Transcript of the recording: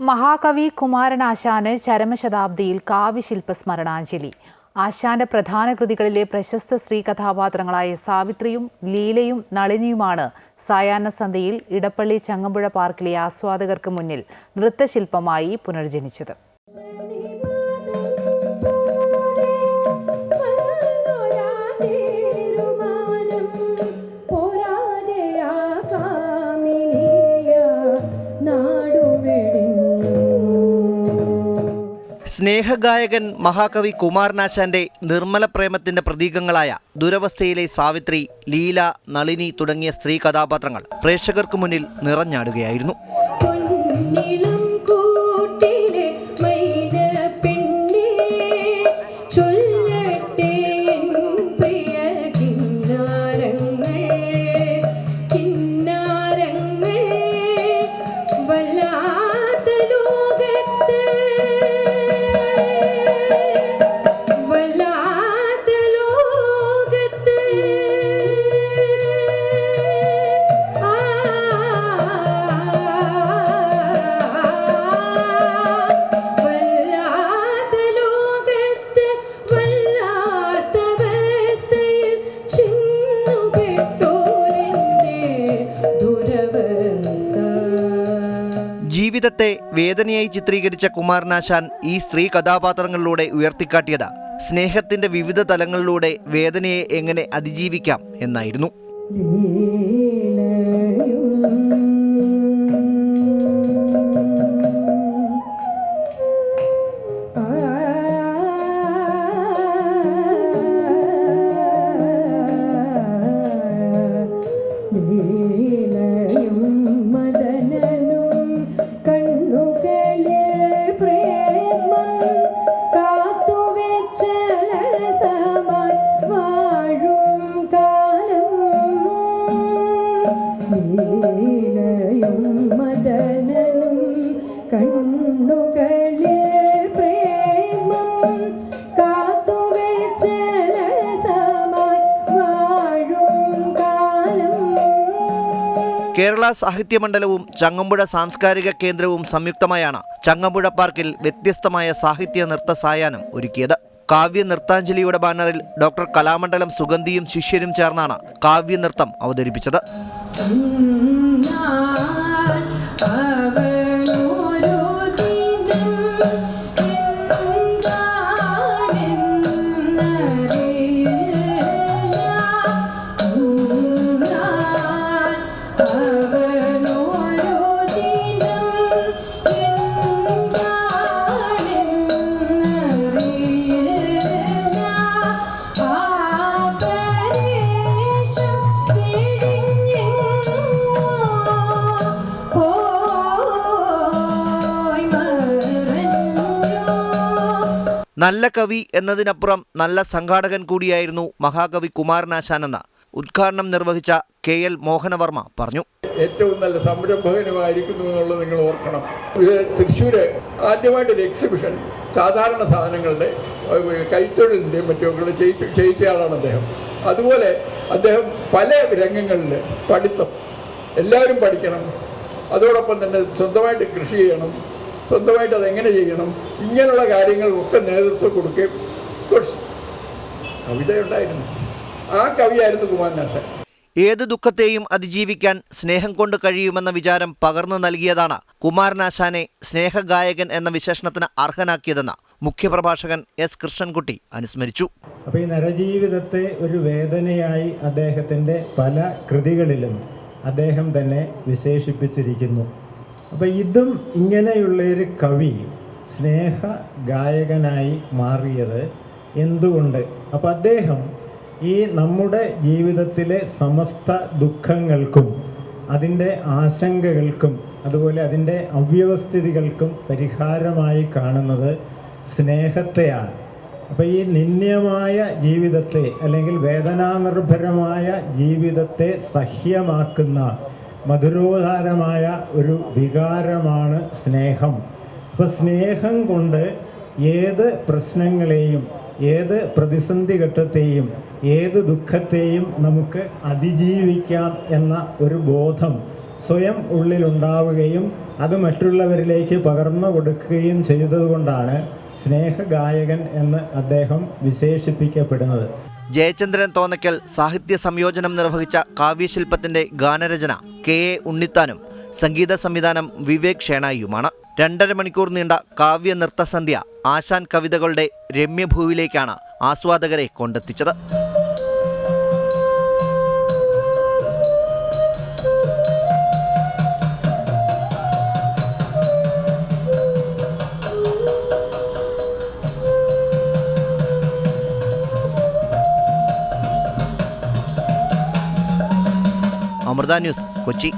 മഹാകവി കുമാരനാശാന് ചരമശതാബ്ദിയിൽ കാവ്യശില്പ സ്മരണാഞ്ജലി ആശാന്റെ പ്രധാന കൃതികളിലെ പ്രശസ്ത സ്ത്രീ കഥാപാത്രങ്ങളായ സാവിത്രിയും ലീലയും നളിനിയുമാണ് സായാഹ്ന സന്ധ്യയിൽ ഇടപ്പള്ളി ചങ്ങമ്പുഴ പാർക്കിലെ ആസ്വാദകർക്ക് മുന്നിൽ നൃത്തശില്പമായി പുനർജനിച്ചത്. സ്നേഹഗായകൻ മഹാകവി കുമാരനാശാന്റെ നിർമ്മല പ്രേമത്തിന്റെ പ്രതീകങ്ങളായ ദുരവസ്ഥയിലെ സാവിത്രി ലീല നളിനി തുടങ്ങിയ സ്ത്രീ കഥാപാത്രങ്ങൾ പ്രേക്ഷകർക്ക് മുന്നിൽ നിറഞ്ഞാടുകയായിരുന്നു. ജീവിതത്തെ വേദനയായി ചിത്രീകരിച്ച കുമാരനാശാൻ ഈ സ്ത്രീ കഥാപാത്രങ്ങളിലൂടെ ഉയർത്തിക്കാട്ടിയത്. സ്നേഹത്തിന്റെ വിവിധ തലങ്ങളിലൂടെ വേദനയെ എങ്ങനെ അതിജീവിക്കാം എന്നായിരുന്നു. കണ്ണുകളിൽ പ്രേമം കാത്തുവെച്ച കേരള സാഹിത്യമണ്ഡലവും ചങ്ങമ്പുഴ സാംസ്കാരിക കേന്ദ്രവും സംയുക്തമായാണ് ചങ്ങമ്പുഴ പാർക്കിൽ വ്യത്യസ്തമായ സാഹിത്യ നൃത്ത സായാഹ്നം ഒരുക്കിയത്. കാവ്യ നൃത്താഞ്ജലിയുടെ ബാനറിൽ ഡോക്ടർ കലാമണ്ഡലം സുഗന്ധിയും ശിഷ്യരും ചേർന്നാണ് കാവ്യ നൃത്തം അവതരിപ്പിച്ചത്. നല്ല കവി എന്നതിനപ്പുറം നല്ല സംഘാടകൻ കൂടിയായിരുന്നു മഹാകവി കുമാരനാശാൻ എന്ന ഉദ്ഘാടനം നിർവഹിച്ച കെ എൽ മോഹനവർമ്മ പറഞ്ഞു. ഏറ്റവും നല്ല സംരംഭകനുമായിരിക്കുന്നു എന്നുള്ളത് നിങ്ങൾ ഓർക്കണം. ഇത് തൃശ്ശൂര് ആദ്യമായിട്ടൊരു എക്സിബിഷൻ സാധാരണ സാധനങ്ങളുടെ കൈത്തൊഴിലിന്റെയും മറ്റുമൊക്കെ ചെയ്യിച്ച ചെയ്യിച്ചയാളാണ് അദ്ദേഹം. അതുപോലെ അദ്ദേഹം പല രംഗങ്ങളിൽ പഠിത്തം. എല്ലാവരും പഠിക്കണം. അതോടൊപ്പം തന്നെ സ്വന്തമായിട്ട് കൃഷി ചെയ്യണം. സ്വന്തമായിട്ട് അതെങ്ങനെ ചെയ്യണം? ഇങ്ങനെയുള്ള കാര്യങ്ങൾ കാര്യങ്ങൾക്കൊക്കെ നേതൃത്വം കൊടുക്കുകയും കവിത കവിതയുണ്ടായിരുന്നു ആ കവിയായിരുന്നു കുമാരനാശൻ ഏത് ദുഃഖത്തെയും അതിജീവിക്കാൻ സ്നേഹം കൊണ്ട് കഴിയുമെന്ന വിചാരം പകർന്നു നൽകിയതാണ് കുമാരനാശാനെ സ്നേഹഗായകൻ എന്ന വിശേഷണത്തിന് അർഹനാക്കിയതെന്ന് മുഖ്യപ്രഭാഷകൻ എസ് കൃഷ്ണൻകുട്ടി അനുസ്മരിച്ചു. അപ്പോൾ ഈ നരജീവിതത്തെ ഒരു വേദനയായി അദ്ദേഹത്തിന്റെ പല കൃതികളിലും അദ്ദേഹം തന്നെ വിശേഷിപ്പിച്ചിരിക്കുന്നു. അപ്പോൾ ഇതും ഇങ്ങനെയുള്ള ഒരു കവി സ്നേഹ ഗായകനായി മാറിയത് എന്തുകൊണ്ട്? അപ്പോൾ അദ്ദേഹം ഈ നമ്മുടെ ജീവിതത്തിലെ സമസ്ത ദുഃഖങ്ങൾക്കും അതിന്റെ ആശങ്കകൾക്കും അതുപോലെ അതിന്റെ അവ്യവസ്ഥിതികൾക്കും പരിഹാരമായി കാണുന്നത് സ്നേഹത്തെയാണ്. അപ്പോൾ ഈ നിന്ദ്യമായ ജീവിതത്തെ അല്ലെങ്കിൽ വേദനാനിർഭരമായ ജീവിതത്തെ സഹ്യമാക്കുന്ന മധുരോധാരമായ ഒരു വികാരമാണ് സ്നേഹം. അപ്പോൾ സ്നേഹം കൊണ്ട് ഏത് പ്രശ്നങ്ങളെയും ഏത് പ്രതിസന്ധി ഘട്ടത്തെയും ഏത് ദുഃഖത്തെയും നമുക്ക് അതിജീവിക്കാം എന്ന ഒരു ബോധം സ്വയം ഉള്ളിലുണ്ടാവുകയും അത് മറ്റുള്ളവരിലേക്ക് പകർന്നു കൊടുക്കുകയും ചെയ്തതുകൊണ്ടാണ് സ്നേഹഗായകൻ എന്ന് അദ്ദേഹം വിശേഷിപ്പിക്കപ്പെടുന്നത്. ജയചന്ദ്രൻ തോന്നയ്ക്കൽ സാഹിത്യ സംയോജനം നിർവഹിച്ച കാവ്യശില്പത്തിന്റെ ഗാനരചന കെ എ ഉണ്ണിത്താനും സംഗീത സംവിധാനം വിവേക് ഷേണായിയുമാണ് രണ്ടര മണിക്കൂർ നീണ്ട കാവ്യ നൃത്തസന്ധ്യ ആശാൻ കവിതകളുടെ രമ്യഭൂവിലേക്കാണ് ആസ്വാദകരെ കൊണ്ടെത്തിച്ചത്. അമൃത ന്യൂസ് കൊച്ചി.